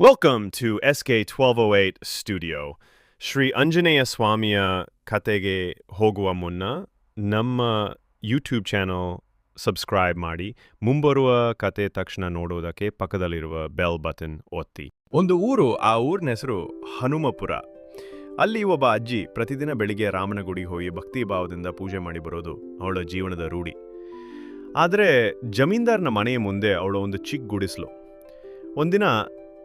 Welcome to SK 1208 Studio. Anjaneya ಸ್ವಾಮಿಯ ಕತೆಗೆ ಹೋಗುವ ಮುನ್ನ ನಮ್ಮ ಯೂಟ್ಯೂಬ್ ಚಾನಲ್ ಸಬ್ಸ್ಕ್ರೈಬ್ ಮಾಡಿ ಮುಂಬರುವ ಕತೆ ತಕ್ಷಣ ನೋಡೋದಕ್ಕೆ ಪಕ್ಕದಲ್ಲಿರುವ ಬೆಲ್ ಬಟನ್ ಒತ್ತಿ ಒಂದು ಊರು, ಆ ಊರಿನ ಹೆಸರು ಹನುಮಪುರ. ಅಲ್ಲಿ ಒಬ್ಬ ಅಜ್ಜಿ ಪ್ರತಿದಿನ ಬೆಳಿಗ್ಗೆ ರಾಮನ ಗುಡಿ ಹೋಗಿ ಭಕ್ತಿ ಭಾವದಿಂದ ಪೂಜೆ ಮಾಡಿ ಬರೋದು ಅವಳ ಜೀವನದ ರೂಢಿ. ಆದರೆ ಜಮೀನ್ದಾರ್ನ ಮನೆಯ ಮುಂದೆ ಅವಳ ಒಂದು ಚಿಕ್ಕ ಗುಡಿಸ್ಲು. ಒಂದಿನ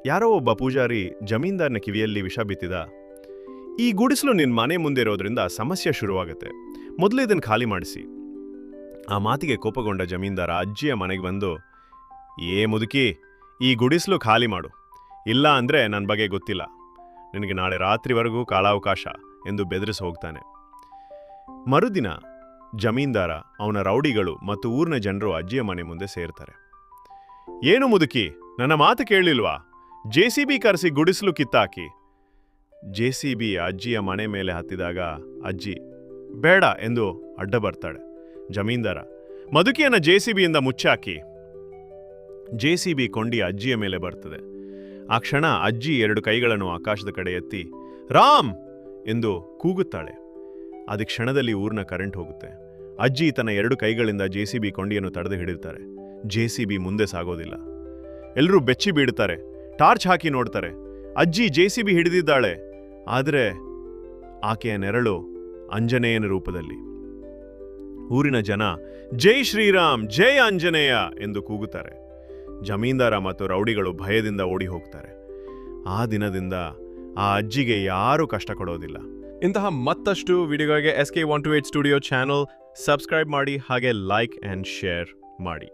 ಯಾರೋ ಒಬ್ಬ ಪೂಜಾರಿ ಜಮೀನ್ದಾರ್ನ ಕಿವಿಯಲ್ಲಿ ವಿಷ ಬಿತ್ತಿದ. ಈ ಗುಡಿಸಲು ನಿನ್ನ ಮನೆ ಮುಂದೆ ಇರೋದ್ರಿಂದ ಸಮಸ್ಯೆ ಶುರುವಾಗುತ್ತೆ. ಮೊದಲು ಇದನ್ನು ಖಾಲಿ ಮಾಡಿಸಿ. ಆ ಮಾತಿಗೆ ಕೋಪಗೊಂಡ ಜಮೀನ್ದಾರ ಅಜ್ಜಿಯ ಮನೆಗೆ ಬಂದು, ಏ ಮುದುಕಿ, ಈ ಗುಡಿಸಲು ಖಾಲಿ ಮಾಡು. ಇಲ್ಲ ಅಂದರೆ ನನ್ನ ಬಗ್ಗೆ ಗೊತ್ತಿಲ್ಲ. ನಿನಗೆ ನಾಳೆ ರಾತ್ರಿವರೆಗೂ ಕಾಲಾವಕಾಶ ಎಂದು ಬೆದರಿಸಿ ಹೋಗ್ತಾನೆ. ಮರುದಿನ ಜಮೀನ್ದಾರ, ಅವನ ರೌಡಿಗಳು ಮತ್ತು ಊರಿನ ಜನರು ಅಜ್ಜಿಯ ಮನೆ ಮುಂದೆ ಸೇರ್ತಾರೆ. ಏನು ಮುದುಕಿ, ನನ್ನ ಮಾತು ಕೇಳಲಿಲ್ವಾ? ಜೆ ಸಿ ಬಿ ಕರೆಸಿ ಗುಡಿಸಲು ಕಿತ್ತಾಕಿ. ಜೆ ಸಿ ಬಿ ಅಜ್ಜಿಯ ಮನೆ ಮೇಲೆ ಹತ್ತಿದಾಗ ಅಜ್ಜಿ, ಬೇಡ ಎಂದು ಅಡ್ಡ ಬರ್ತಾಳೆ. ಜಮೀನ್ದಾರ ಮದುಕಿಯನ್ನ ಬಿಯಿಂದ ಮುಚ್ಚಾಕಿ. ಜೆ ಸಿ ಬಿ ಕೊಂಡಿ ಅಜ್ಜಿಯ ಮೇಲೆ ಬರ್ತದೆ. ಆ ಕ್ಷಣ ಅಜ್ಜಿ ಎರಡು ಕೈಗಳನ್ನು ಆಕಾಶದ ಕಡೆ ಎತ್ತಿ, ರಾಮ್! ಎಂದು ಕೂಗುತ್ತಾಳೆ. ಅದು ಕ್ಷಣದಲ್ಲಿ ಊರಿನ ಕರೆಂಟ್ ಹೋಗುತ್ತೆ. ಅಜ್ಜಿ ತನ್ನ ಎರಡು ಕೈಗಳಿಂದ ಜೆ ಸಿ ಬಿ ಕೊಂಡಿಯನ್ನು ತಡೆದು ಹಿಡಿಯುತ್ತಾರೆ. ಜೆ ಸಿ ಬಿ ಮುಂದೆ ಸಾಗೋದಿಲ್ಲ. ಎಲ್ಲರೂ ಬೆಚ್ಚಿ ಬೀಡುತ್ತಾರೆ ಟಾರ್ಚ್ ಹಾಕಿ ನೋಡ್ತಾರೆ. ಅಜ್ಜಿ ಜೆ ಸಿ ಬಿ ಹಿಡಿದಿದ್ದಾಳೆ. ಆದರೆ ಆಕೆಯ ನೆರಳು ಅಂಜನೇಯನ ರೂಪದಲ್ಲಿ. ಊರಿನ ಜನ, ಜೈ ಶ್ರೀರಾಮ್, ಜೈ ಆಂಜನೇಯ ಎಂದು ಕೂಗುತ್ತಾರೆ. ಜಮೀನ್ದಾರ ಮತ್ತು ರೌಡಿಗಳು ಭಯದಿಂದ ಓಡಿ ಹೋಗ್ತಾರೆ ಆ ದಿನದಿಂದ ಆ ಅಜ್ಜಿಗೆ ಯಾರೂ ಕಷ್ಟ ಕೊಡೋದಿಲ್ಲ. ಇಂತಹ ಮತ್ತಷ್ಟು ವಿಡಿಯೋಗಳಿಗೆ S K one two eight studio channel subscribe ಮಾಡಿ, ಹಾಗೆ ಲೈಕ್ ಆ್ಯಂಡ್ ಶೇರ್ ಮಾಡಿ.